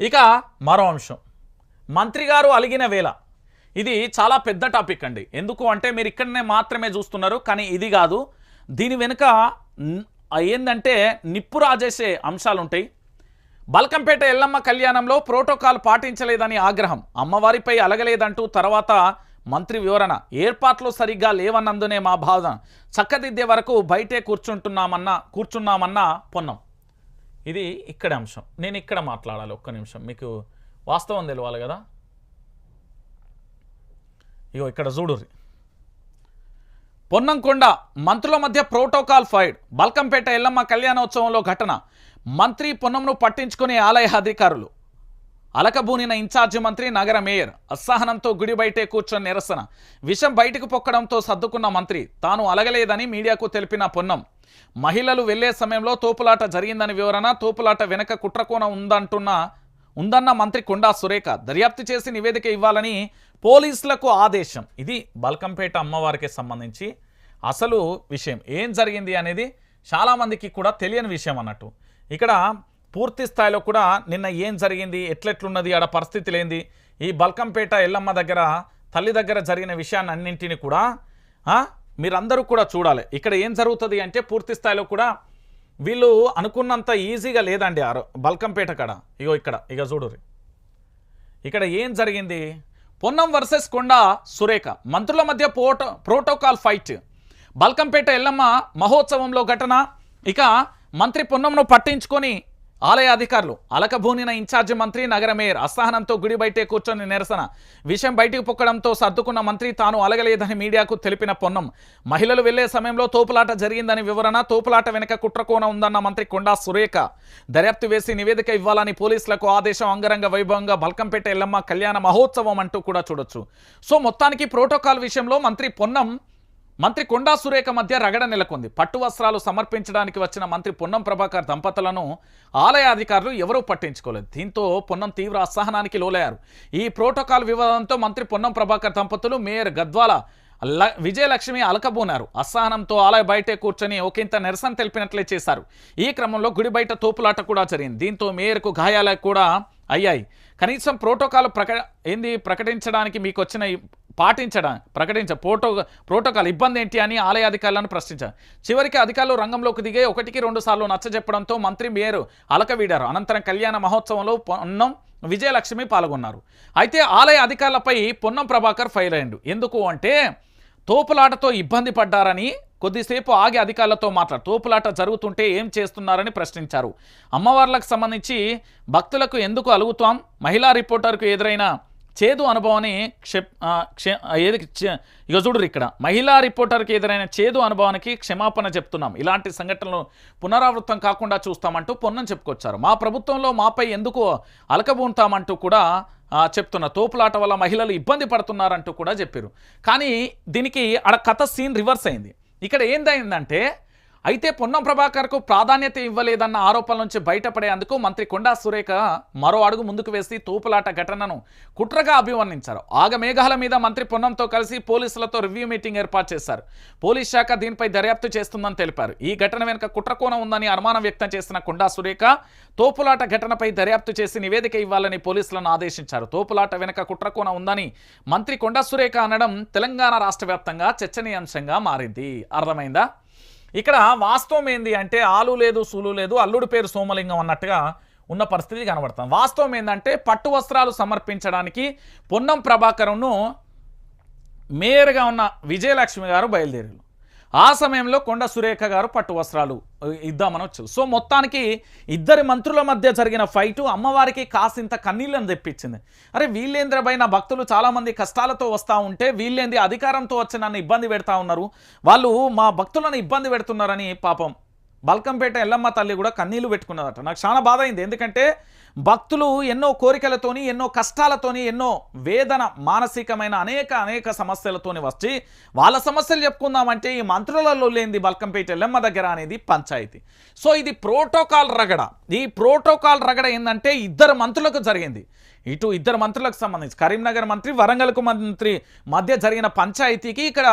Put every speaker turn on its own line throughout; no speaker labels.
ఇక మరో అంశం. మంత్రి గారు అలిగిన వేళ. ఇది చాలా పెద్ద టాపిక్ అండి. ఎందుకు అంటే మీరు ఇక్కడనే మాత్రమే చూస్తున్నారు కానీ ఇది కాదు. దీని వెనుక న్- ఏందంటే నిప్పు రాజేసే అంశాలు ఉంటాయి బల్కంపేట ఎల్లమ్మ కళ్యాణంలో ప్రోటోకాల్ పాటించలేదని ఆగ్రహం. అమ్మవారిపై అలగలేదంటూ తర్వాత మంత్రి వివరణ. ఏర్పాట్లు సరిగ్గా లేవన్నందునే మా బాధ. చక్కదిద్దే వరకు బయటే కూర్చుంటున్నామన్న కూర్చున్నామన్న పొన్నం. ఇది ఇక్కడ అంశం. నేను ఇక్కడ మాట్లాడాలి ఒక్క నిమిషం. మీకు వాస్తవం తెలియాలి కదా? ఇగో ఇక్కడ చూడుర్రి. పొన్నంకొండ మంత్రుల మధ్య ప్రోటోకాల్ ఫైడ్ బల్కంపేట ఎల్లమ్మ కళ్యాణోత్సవంలో ఘటన. మంత్రి పొన్నంను పట్టించుకునే ఆలయ అధికారులు. అలకబూనిన ఇన్ఛార్జి మంత్రి నగర మేయర్ అసహనంతో గుడి బయటే కూర్చొని నిరసన. విషం బయటకు పొక్కడంతో సర్దుకున్న మంత్రి తాను అలగలేదని మీడియాకు తెలిపిన పొన్నం. మహిళలు వెళ్ళే సమయంలో తోపులాట జరిగిందని వివరణ తోపులాట వెనక కుట్రకోణ ఉందంటున్న ఉందన్న మంత్రి కొండా సురేఖ దర్యాప్తు చేసి నివేదిక ఇవ్వాలని పోలీసులకు ఆదేశం. ఇది బల్కంపేట అమ్మవారికి సంబంధించి అసలు విషయం. ఏం జరిగింది అనేది చాలామందికి కూడా తెలియని విషయం అన్నట్టు. ఇక్కడ పూర్తి స్థాయిలో కూడా నిన్న ఏం జరిగింది ఎట్లెట్లున్నది ఆడ పరిస్థితి లేంది ఈ బల్కంపేట ఎల్లమ్మ దగ్గర తల్లి దగ్గర జరిగిన విషయాన్ని అన్నింటినీ కూడా మీరందరూ కూడా చూడాలి. ఇక్కడ ఏం జరుగుతుంది అంటే పూర్తి స్థాయిలో కూడా వీళ్ళు అనుకున్నంత ఈజీగా లేదండి ఆరో బల్కంపేట కాడ. ఇగో ఇక్కడ ఇక చూడురి ఇక్కడ ఏం జరిగింది? పొన్నం వర్సెస్ కొండ సురేఖ మంత్రుల మధ్య పోటో ప్రోటోకాల్ ఫైట్. బల్కంపేట ఎల్లమ్మ మహోత్సవంలో ఘటన ఇక మంత్రి పొన్నంను పట్టించుకొని ఆలయ అధికారులు అలకభూనిన ఇన్ఛార్జి మంత్రి నగర మేయర్ అసహనంతో గుడి బయటే కూర్చొని నిరసన. విషయం బయటికి పొక్కడంతో సర్దుకున్న మంత్రి తాను అలగలేదని మీడియాకు తెలిపిన పొన్నం. మహిళలు వెళ్ళే సమయంలో తోపులాట జరిగిందని వివరణ తోపులాట వెనుక కుట్రకోణ ఉందన్న మంత్రి కొండా సురేఖ. దర్యాప్తు వేసి నివేదిక ఇవ్వాలని పోలీసులకు ఆదేశం అంగరంగ వైభవంగా బల్కంపేట ఎల్లమ్మ కళ్యాణ మహోత్సవం అంటూ కూడా చూడొచ్చు. సో మొత్తానికి ప్రోటోకాల్ విషయంలో మంత్రి పొన్నం మంత్రి కొండా సురేఖ మధ్య రగడ నెలకొంది. పట్టు వస్త్రాలు సమర్పించడానికి వచ్చిన మంత్రి పొన్నం ప్రభాకర్ దంపతులను ఆలయ అధికారులు ఎవరూ పట్టించుకోలేదు. దీంతో పొన్నం తీవ్ర అసహనానికి లోలయ్యారు. ఈ ప్రోటోకాల్ వివాదంతో మంత్రి పొన్నం ప్రభాకర్ దంపతులు మేయర్ గద్వాల ల- విజయలక్ష్మి అలకబూనారు. అసహనంతో ఆలయ బయటే కూర్చొని ఒకంత నిరసన తెలిపినట్లే చేశారు. ఈ క్రమంలో గుడి బయట తోపులాట కూడా జరిగింది. దీంతో మేయర్కు గాయాలకు కూడా అయ్యాయి. కనీసం ప్రోటోకాల్ ప్రక ఏంది ప్రకటించడానికి మీకు వచ్చిన పాటించడం ప్రకటించ ప్రోటో ప్రోటోకాల్ ఇబ్బంది ఏంటి అని ఆలయ అధికారులను ప్రశ్నించారు చివరికి అధికారులు రంగంలోకి దిగే ఒకటికి రెండు సార్లు నచ్చజెప్పడంతో మంత్రి మేయర్ అలకవీడారు. అనంతరం కళ్యాణ మహోత్సవంలో పొన్నం విజయలక్ష్మి పాల్గొన్నారు. అయితే ఆలయ అధికారులపై పొన్నం ప్రభాకర్ ఫైల్ అయ్యిండు. ఎందుకు అంటే తోపులాటతో ఇబ్బంది పడ్డారని కొద్దిసేపు ఆగి అధికారులతో మాట్లాడు తోపులాట జరుగుతుంటే ఏం చేస్తున్నారని ప్రశ్నించారు. అమ్మవార్లకు సంబంధించి భక్తులకు ఎందుకు అలుగుతాం? మహిళా రిపోర్టర్కు ఎదురైన చేదు అనుభవాన్ని క్షే క్షే ఏది ఇక చూడరు ఇక్కడ. మహిళా రిపోర్టర్కి ఎదురైన చేదు అనుభవానికి క్షమాపణ చెప్తున్నాం. ఇలాంటి సంఘటనలు పునరావృతం కాకుండా చూస్తామంటూ పొన్నం చెప్పుకొచ్చారు. మా ప్రభుత్వంలో మాపై ఎందుకు అలకబూంటామంటూ కూడా చెప్తున్న తోపులాట వల్ల మహిళలు ఇబ్బంది పడుతున్నారంటూ కూడా చెప్పారు కానీ దీనికి ఆడ కథ సీన్ రివర్స్ అయింది. ఇక్కడ ఏందైందంటే అయితే పొన్నం ప్రభాకర్కు ప్రాధాన్యత ఇవ్వలేదన్న ఆరోపణల నుంచి బయటపడేందుకు మంత్రి కొండా సురేఖ మరో అడుగు ముందుకు వేసి తోపులాట ఘటనను కుట్రగా అభివర్ణించారు. ఆగమేఘాల మీద మంత్రి పొన్నంతో కలిసి పోలీసులతో రివ్యూ మీటింగ్ ఏర్పాటు చేశారు. పోలీస్ శాఖ దీనిపై దర్యాప్తు చేస్తుందని తెలిపారు. ఈ ఘటన వెనుక కుట్రకోణం ఉందని అనుమానం వ్యక్తం చేసిన కొండా సురేఖ తోపులాట ఘటనపై దర్యాప్తు చేసి నివేదిక ఇవ్వాలని పోలీసులను ఆదేశించారు. తోపులాట వెనుక కుట్రకోణం ఉందని మంత్రి కొండా సురేఖ అనడం తెలంగాణ రాష్ట్ర వ్యాప్తంగా చర్చనీయాంశంగా మారింది. అర్థమైందా? ఇక్కడ వాస్తవం ఏంది అంటే ఆలు లేదు సూలు లేదు అల్లుడు పేరు సోమలింగం అన్నట్టుగా ఉన్న పరిస్థితి కనబడుతుంది. వాస్తవం ఏంటంటే పట్టు వస్త్రాలు సమర్పించడానికి పొన్నం ప్రభాకరంను మేయర్గా ఉన్న విజయలక్ష్మి గారు బయలుదేరారు. ఆ సమయంలో కొండ సురేఖ గారు పట్టు వస్త్రాలు ఆ, ఇద్దామని వచ్చారు. సో మొత్తానికి ఇద్దరి మంత్రుల మధ్య జరిగిన ఫైటు అమ్మవారికి కాసింత కన్నీళ్ళని తెప్పించింది. అరే వీళ్ళేంద్రపైన భక్తులు చాలామంది కష్టాలతో వస్తూ ఉంటే వీళ్ళేంది అధికారంతో వచ్చి నన్ను ఇబ్బంది పెడతా ఉన్నారు? వాళ్ళు మా భక్తులను ఇబ్బంది పెడుతున్నారని పాపం బల్కంపేట ఎల్లమ్మ తల్లి కూడా కన్నీళ్ళు పెట్టుకున్నదట. నాకు చాలా బాధ అయింది ఎందుకంటే భక్తులు ఎన్నో కోరికలతోని ఎన్నో కష్టాలతోని ఎన్నో వేదన మానసికమైన అనేక అనేక సమస్యలతోని వచ్చి వాళ్ళ సమస్యలు చెప్పుకుందామంటే ఈ మంత్రులలో లేనిది బల్కంపేట ఎల్లమ్మ దగ్గర అనేది పంచాయతీ. సో ఇది ప్రోటోకాల్ రగడ. ఈ ప్రోటోకాల్ రగడ ఏంటంటే ఇద్దరు మంత్రులకు జరిగింది. ఇటు ఇద్దరు మంత్రులకు సంబంధించి కరీంనగర్ మంత్రి వరంగల్కు మంత్రి మధ్య జరిగిన పంచాయతీకి ఇక్కడ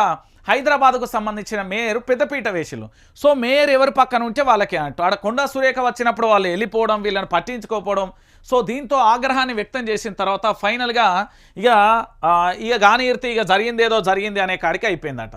హైదరాబాద్కు సంబంధించిన మేయర్ పెద్దపీట వేసిళ్ళు. సో మేయర్ ఎవరి పక్కన ఉంటే వాళ్ళకే అంటూ ఆడ కొండా సురేఖ వచ్చినప్పుడు వాళ్ళు వెళ్ళిపోవడం వీళ్ళని పట్టించుకోకపోవడం. సో దీంతో ఆగ్రహాన్ని వ్యక్తం చేసిన తర్వాత ఫైనల్గా ఇక ఇక గాని ఇక జరిగిందేదో జరిగింది అనే కాడికి అయిపోయిందట.